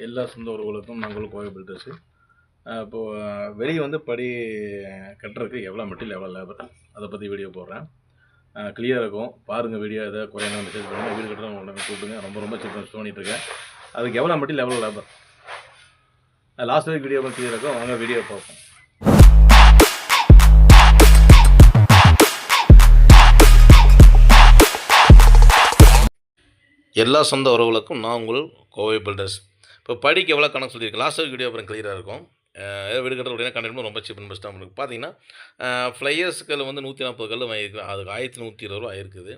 எல்லா சொந்த உறவுகளுக்கும் நாங்களும் கோவை பில்டர்ஸு இப்போது வெளியே வந்து படி கட்டுறதுக்கு எவ்வளோ மெட்டீரியல் எவ்வளோ லேபர் அதை பற்றி வீடியோ போடுறேன். கிளியராக இருக்கும். பாருங்கள் வீடியோ எதாவது குறையான மெசேஜ் பண்ணுங்கள் வீடு கட்டுறவங்க உடனே கூப்பிடுங்க. ரொம்ப ரொம்ப சிக்கன் பண்ணிட்டு இருக்கேன் அதுக்கு எவ்வளோ மெட்டீரியல் எவ்வளோ லேபர் லாஸ்ட் வீக் வீடியோ கிளியராக இருக்கும். வாங்க வீடியோ பார்ப்போம். எல்லா சொந்த உறவுகளுக்கும் நான் உங்கள் கோவை பில்டர்ஸ் இப்போ படிக்க எவ்வளோ கணக்கு சொல்லியிருக்கேன் லாஸ்ட் வீடியோ அப்புறம் கிளியராக இருக்கும். வீடு கட்டுறது உடனே கண்டிப்பாக ரொம்ப சீப் அண்ட் பெஸ்ட்டாக பார்த்தீங்கன்னா ஃப்ளையர்ஸ்கள் வந்து நூற்றி நாற்பது கல் வாங்கியிருக்கலாம். அதுக்கு ஆயிரத்தி நூற்றி இருபது ரூபா ஆயிருக்குது.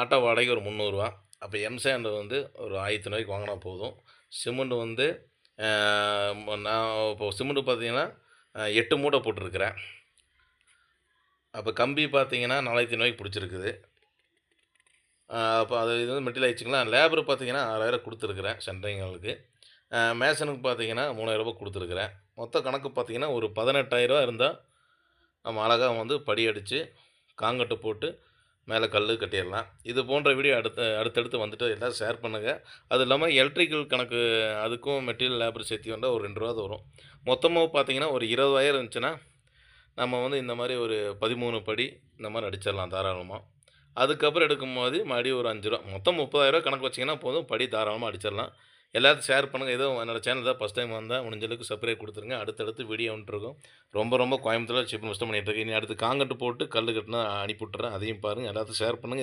ஆட்டோ வாடகை ஒரு முந்நூறுரூவா அப்போ எம்சாண்ட் வந்து ஒரு ஆயிரத்தி ரூபாய்க்கு வாங்கினா போதும். சிமெண்ட் வந்து நான் இப்போ சிமெண்ட் பார்த்தீங்கன்னா எட்டு மூட்டை போட்டிருக்கிறேன். அப்போ கம்பி பார்த்தீங்கன்னா நாலாயிரத்தி நோய்க்கு பிடிச்சிருக்குது அப்போ அது இது வந்து மெட்டீரியல் ஆயிடுச்சுங்களா? லேபர் பார்த்தீங்கன்னா ஆறாயிரம் கொடுத்துருக்குறேன் சென்ட்ரிங்களுக்கு மேசனுக்கு பார்த்தீங்கன்னா மூணாயிரரூபா கொடுத்துருக்குறேன். மொத்த கணக்கு பார்த்தீங்கன்னா ஒரு பதினெட்டாயிரரூவா இருந்தால் நம்ம அழகாக வந்து படி அடித்து காங்கட்டு போட்டு மேலே கல் கட்டிடலாம். இது போன்ற வீடியோ அடுத்து அடுத்தடுத்து வந்துட்டு எல்லாம் ஷேர் பண்ணுங்கள் அது இல்லாமல் எலக்ட்ரிக்கல் கணக்கு அதுக்கும் மெட்டீரியல் லேபர் சேர்த்து வந்தால் ஒரு ரெண்டு ரூபா தான் வரும் மொத்தமாக பார்த்தீங்கன்னா ஒரு இருபதாயிரம் இருந்துச்சுன்னா நம்ம வந்து இந்த மாதிரி ஒரு பதிமூணு படி இந்த மாதிரி அடிச்சிடலாம் தாராளமாக அதுக்கப்புறம் எடுக்கும்போது மறுபடியும் ஒரு அஞ்சு ரூபா. மொத்தம் முப்பதாயிரரூவா கணக்கு வச்சிங்கன்னா போதும். படி தாராளமாக அடிச்சிடலாம். எல்லாத்தையும் ஷேர் பண்ணுங்கள் ஏதோ என்னோடய சேனல் தான் ஃபஸ்ட் டைம் வந்தால் முடிஞ்ச அளவுக்கு சப்ஸ்கிரைப் கொடுத்துருங்க. அடுத்தடுத்து வீடியோ வந்துருக்கும் ரொம்ப ரொம்ப கோயம்புத்தூரில் சிப் நஷ்டம் பண்ணிகிட்டு இருக்கேன் இனி அடுத்து காங்கட்டு போட்டு கல் கட்டினா அனுப்பி விட்டுறேன். அதையும் பாருங்கள் எல்லாத்தையும் ஷேர் பண்ணுங்கள் இது